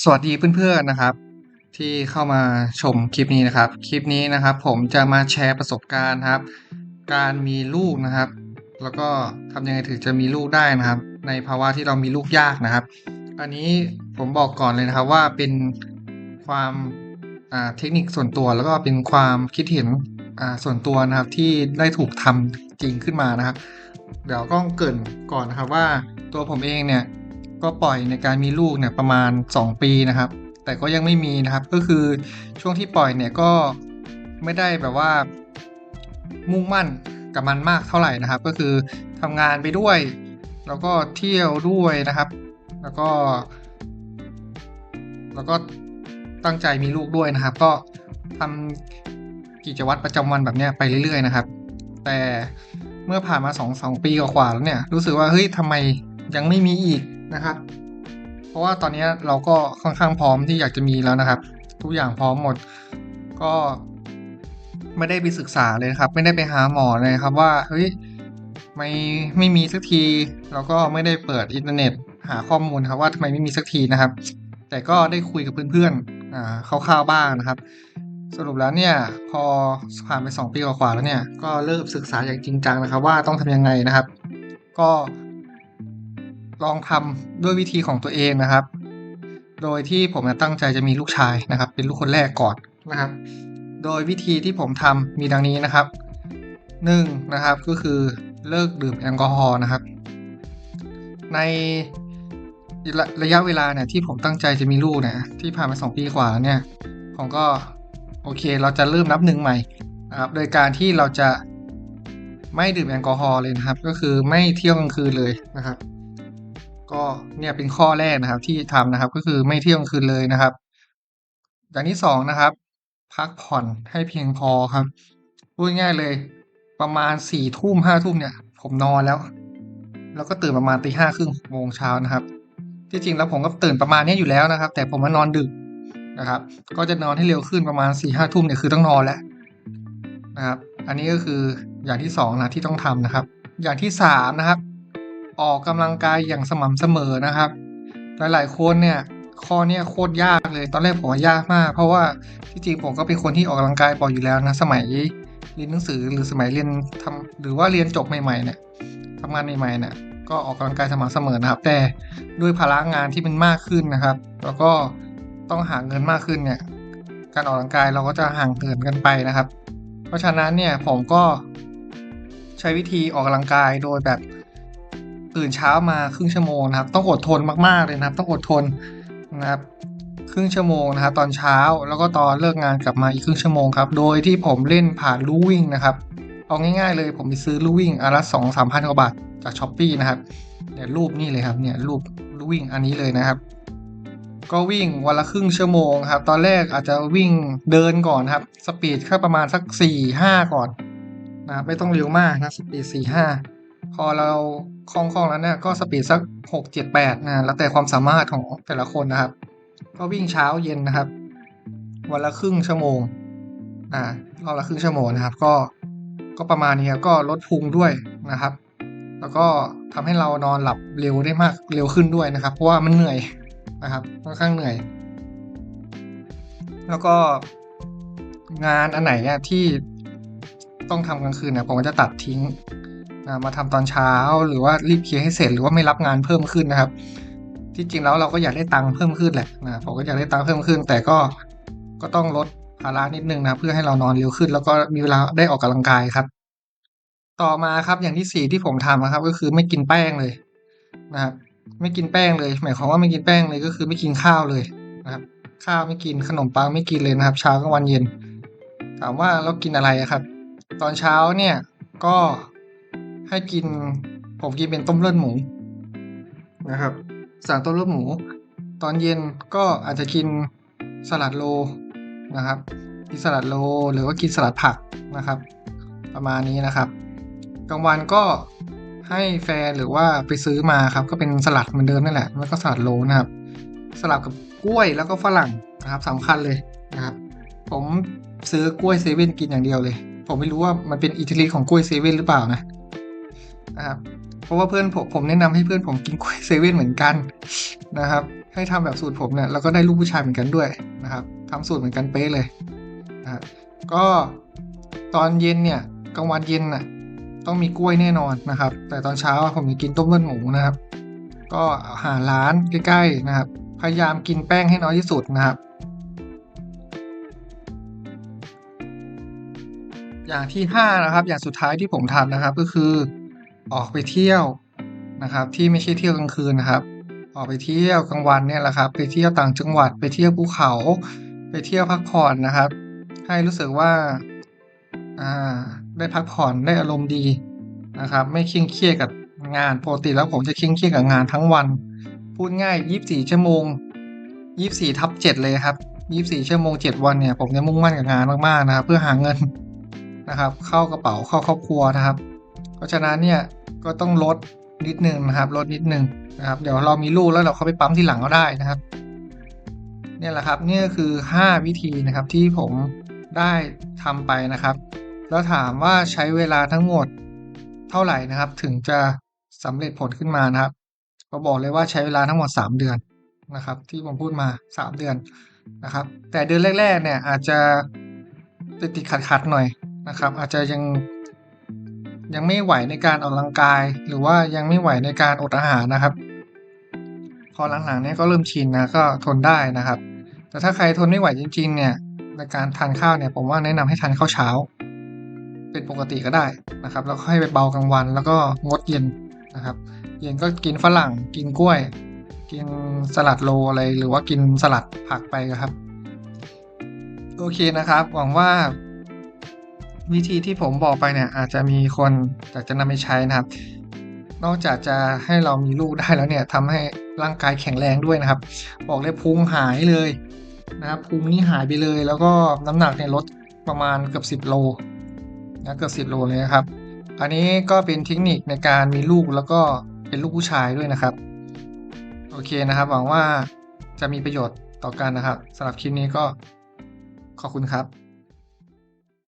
สวัสดีเพื่อนๆนะครับ ที่เข้ามาชมคลิปนี้นะครับ คลิปนี้นะครับ ผมจะมาแชร์ประสบการณ์ครับ การมีลูกนะครับ แล้วก็ทำยังไงถึงจะมีลูกได้นะครับ ในภาวะที่เรามีลูกยากนะครับ อันนี้ผมบอกก่อนเลยนะครับว่าเป็นความเทคนิคส่วนตัว แล้วก็เป็นความคิดเห็นส่วนตัวนะครับที่ได้ถูกทำจริงขึ้นมานะครับ เดี๋ยวก็เกินก่อนนะครับว่าตัวผมเองเนี่ย ก็ปล่อยในการมีลูกเนี่ยประมาณ 2 ปีนะครับ แต่ก็ยังไม่มีนะครับก็คือช่วงที่ปล่อยเนี่ยก็ไม่ได้แบบว่า มุ่งมั่นกับมันมากเท่าไหร่นะครับ ก็คือทำงานไปด้วย แล้วก็เที่ยวด้วยนะครับ แล้วก็ แล้วก็ตั้งใจมีลูกด้วยนะครับ ก็ทำกิจวัตรประจำวันแบบเนี้ยไปเรื่อย ๆ นะครับ แต่เมื่อผ่านมาสองสองปีกว่าแล้วเนี่ย รู้สึกว่าเฮ้ยทำไมยังไม่มีอีก นะครับ เพราะว่าตอนนี้เราก็ค่อนข้างพร้อมที่อยากจะมีแล้วนะครับ ทุกอย่างพร้อมหมด ก็ไม่ได้ไปศึกษาเลยครับ ไม่ได้ไปหาหมอเลยครับว่าเฮ้ยไม่ไม่มีสักที แล้วก็ไม่ได้เปิดอินเทอร์เน็ต หาข้อมูลครับว่าทำไมไม่มีสักทีนะครับ แต่ก็ได้คุยกับเพื่อนๆอ่าคร่าวๆบ้างนะครับ สรุปแล้วเนี่ยพอผ่านไป 2 ปีกว่าๆแล้วเนี่ยก็เริ่มศึกษาอย่างจริงจังนะครับ ว่าต้องทำยังไงนะครับ ก็ ลองทำด้วยวิธีของตัวเองนะครับ โดยที่ผมตั้งใจจะมีลูกชายนะครับ เป็นลูกคนแรกก่อนนะครับ โดยวิธีที่ผมทำมีดังนี้นะครับหนึ่งนะครับก็คือเลิกดื่มแอลกอฮอล์นะครับ ในระระยะเวลาเนี่ยที่ผมตั้งใจจะมีลูกเนี่ยที่ผ่านมาสองปีกว่าเนี่ยผมก็โอเคเราจะเริ่มนับหนึ่งใหม่นะครับโดยการที่เราจะไม่ดื่มแอลกอฮอล์เลยนะครับ ก็คือไม่เที่ยวกลางคืนเลยนะครับ ก็เนี่ยเป็นข้อแรกนะครับ ที่ทำนะครับ ก็คือไม่เที่ยงคืนเลยนะครับอย่างที่สองนะครับ พักผ่อนให้เพียงพอครับพูดง่ายเลย ประมาณสี่ทุ่มห้าทุ่มเนี่ย ผมนอนแล้ว แล้วก็ตื่นประมาณตีห้าครึ่งโมงเช้านะครับที่จริงแล้วผมก็ตื่นประมาณนี้อยู่แล้วนะครับ แต่ผมมานอนดึกนะครับ ก็จะนอนให้เร็วขึ้นประมาณสี่ห้าทุ่มเนี่ยคือต้องนอนแล้วนะครับ อันนี้ก็คืออย่างที่สองนะที่ต้องทำนะครับ อย่างที่สามนะครับ ออกกำลังกายอย่างสม่ำเสมอนะครับ หลายๆคนเนี่ยข้อเนี้ยโคตรยากเลยตอนแรกผมว่ายากมาก เพราะว่าที่จริงผมก็เป็นคนที่ออกกำลังกายบ่อยอยู่แล้วนะสมัยเรียนหนังสือหรือสมัยเรียนทำหรือว่าเรียนจบใหม่ๆเนี่ยทำงานใหม่ๆเนี่ยก็ออกกำลังกายสม่ำเสมอนะครับ แต่ด้วยภาระงานที่มันมากขึ้นนะครับ แล้วก็ต้องหาเงินมากขึ้นเนี่ยการออกกำลังกายเราก็จะห่างเหินกันไปนะครับ เพราะฉะนั้นเนี่ยผมก็ใช้วิธีออกกำลังกายโดยแบบ ตื่นเช้ามาครึ่งชั่วโมงนะครับ ต้องอดทนมากๆเลยนะครับ ต้องอดทนนะครับครึ่งชั่วโมงนะครับตอนเช้าแล้วก็ตอนเลิกงานกลับมาอีกครึ่งชั่วโมงครับ โดยที่ผมเล่นผ่านลู่วิ่งนะครับ เอาง่ายๆเลยผมไปซื้อลู่วิ่งอันละสองสามพันกว่าบาทจากช้อปปีนะครับเนี่ยรูปนี่เลยครับเนี่ยรูปลู่วิ่งอันนี้เลยนะครับ ก็วิ่งวันละครึ่งชั่วโมงครับ ตอนแรกอาจจะวิ่งเดินก่อนครับสปีดแค่ประมาณสักสี่ห้าก่อนนะไม่ต้องเร็วมากนะสปีดสี่ห้า พอเราคล่องๆแล้วเนี่ยก็สปีดสักหกเจ็ดแปดนะแล้วแต่ความสามารถของแต่ละคนนะครับ ก็วิ่งเช้าเย็นนะครับ วันละครึ่งชั่วโมงอ่ารอบละครึ่งชั่วโมงนะครับ ก็ก็ประมาณนี้ครับก็ลดพุงด้วยนะครับ แล้วก็ทำให้เรานอนหลับเร็วได้มากเร็วขึ้นด้วยนะครับ เพราะว่ามันเหนื่อยนะครับค่อนข้างเหนื่อย แล้วก็งานอันไหนเนี่ยที่ต้องทำกลางคืนเนี่ยผมก็จะตัดทิ้ง มาทำตอนเช้าหรือว่ารีบเคลียร์ให้เสร็จหรือว่าไม่รับงานเพิ่มขึ้นนะครับ ที่จริงแล้วเราก็อยากได้ตังค์เพิ่มขึ้นแหละนะผมก็อยากได้ตังค์เพิ่มขึ้น แต่ก็ก็ต้องลดภาระนิดนึงนะเพื่อให้เรานอนเร็วขึ้น แล้วก็มีเวลาได้ออกกำลังกายครับ ต่อมาครับอย่างที่สี่ที่ผมทำนะครับ ก็คือไม่กินแป้งเลยนะครับไม่กินแป้งเลยหมายความว่าไม่กินแป้งเลยก็คือไม่กินข้าวเลยนะครับข้าวไม่กินขนมปังไม่กินเลยนะครับ เช้ากลางวันเย็น ถามว่าเรากินอะไรครับ ตอนเช้าเนี่ยก็ ให้กิน ผมกินเป็นต้มเลือดหมูนะครับ สั่งต้มเลือดหมู ตอนเย็นก็อาจจะกินสลัดโลนะครับกินสลัดโลหรือว่ากินสลัดผักนะครับ ประมาณนี้นะครับกลางวันก็ให้แฟนหรือว่าไปซื้อมาครับ ก็เป็นสลัดเหมือนเดิมนั่นแหละแล้วก็สลัดโลนะครับ สลับกับกล้วยแล้วก็ฝรั่งนะครับสำคัญเลยนะครับ ผมซื้อกล้วยเซเว่นกินอย่างเดียวเลย ผมไม่รู้ว่ามันเป็นอิทธิฤทธิ์ของกล้วยเซเว่นหรือเปล่านะ นะครับเพราะว่าเพื่อนผมผมแนะนำให้เพื่อนผมกินกล้วยเซเว่นเหมือนกันนะครับ ให้ทำแบบสูตรผมเนี่ยแล้วก็ได้ลูกผู้ชายเหมือนกันด้วยนะครับทำสูตรเหมือนกันเป๊ะเลยนะก็ตอนเย็นเนี่ยกลางวันเย็นน่ะต้องมีกล้วยแน่นอนนะครับ แต่ตอนเช้าผมจะกินต้มเลือดหมูนะครับ ก็หาร้านใกล้ๆนะครับ พยายามกินแป้งให้น้อยที่สุดนะครับ อย่างที่ห้านะครับ อย่างสุดท้ายที่ผมทำนะครับก็คือ ออกไปเที่ยวนะครับ ที่ไม่ใช่เที่ยวกลางคืนนะครับ ออกไปเที่ยวกลางวันเนี่ยแหละครับ ไปเที่ยวต่างจังหวัดไปเที่ยวภูเขา ไปเที่ยวพักผ่อนนะครับ ให้รู้สึกว่าอ่าได้พักผ่อนได้อารมณ์ดีนะครับ ไม่เคร่งเครียดกับงานปกติแล้วผมจะเคร่งเครียดกับงานทั้งวัน พูดง่าย 24 ชั่วโมง 24 ทับ 7 เลยครับ 24 ชั่วโมง 7 วันเนี่ยผมจะมุ่งมั่นกับงานมากๆนะครับ เพื่อหาเงินนะครับ เข้ากระเป๋าเข้าครอบครัวนะครับ เพราะฉะนั้นเนี่ย ก็ต้องลดนิดนึงนะครับ ลดนิดนึงนะครับ เดี๋ยวเรามีลูกแล้วเราเข้าไปปั๊มที่หลังก็ได้นะครับ เนี่ยแหละครับนี่ก็คือ 5 วิธีนะครับที่ผมได้ทำไปนะครับ แล้วถามว่าใช้เวลาทั้งหมดเท่าไหร่นะครับ ถึงจะสำเร็จผลขึ้นมานะครับก็บอกเลยว่าใช้เวลาทั้งหมด 3 เดือนนะครับ ที่ผมพูดมา 3 เดือนนะครับ แต่เดือนแรก ๆ เนี่ยอาจจะติดติดขัดขัดๆหน่อยนะครับ อาจจะยัง ยังไม่ไหวในการออกกำลังกาย หรือว่ายังไม่ไหวในการอดอาหารนะครับ พอหลังๆเนี่ยก็เริ่มชินนะก็ทนได้นะครับ แต่ถ้าใครทนไม่ไหวจริง ๆ เนี่ยในการทานข้าวเนี่ยผมว่าแนะนำให้ทานข้าวเช้า เป็นปกติก็ได้นะครับ แล้วก็ให้ไปเบากลางวัน แล้วก็งดเย็นนะครับ เย็นก็กินฝรั่งกินกล้วย กินสลัดโลอะไรหรือว่ากินสลัดผักไปครับ โอเคนะครับ หวังว่า วิธีที่ผมบอกไปเนี่ยอาจจะมีคนอยากจะนำไปใช้นะครับ นอกจากจะให้เรามีลูกได้แล้วเนี่ยทำให้ร่างกายแข็งแรงด้วยนะครับ บอกเลยพุงหายเลยนะครับพุงนี่หายไปเลย แล้วก็น้ำหนักเนี่ยลดประมาณเกือบ10โลนะเกือบ10โลเลยนะครับ อันนี้ก็เป็นเทคนิคในการมีลูกแล้วก็เป็นลูกผู้ชายด้วยนะครับ โอเคนะครับ หวังว่าจะมีประโยชน์ต่อกันนะครับสำหรับคลิปนี้ก็ขอบคุณครับ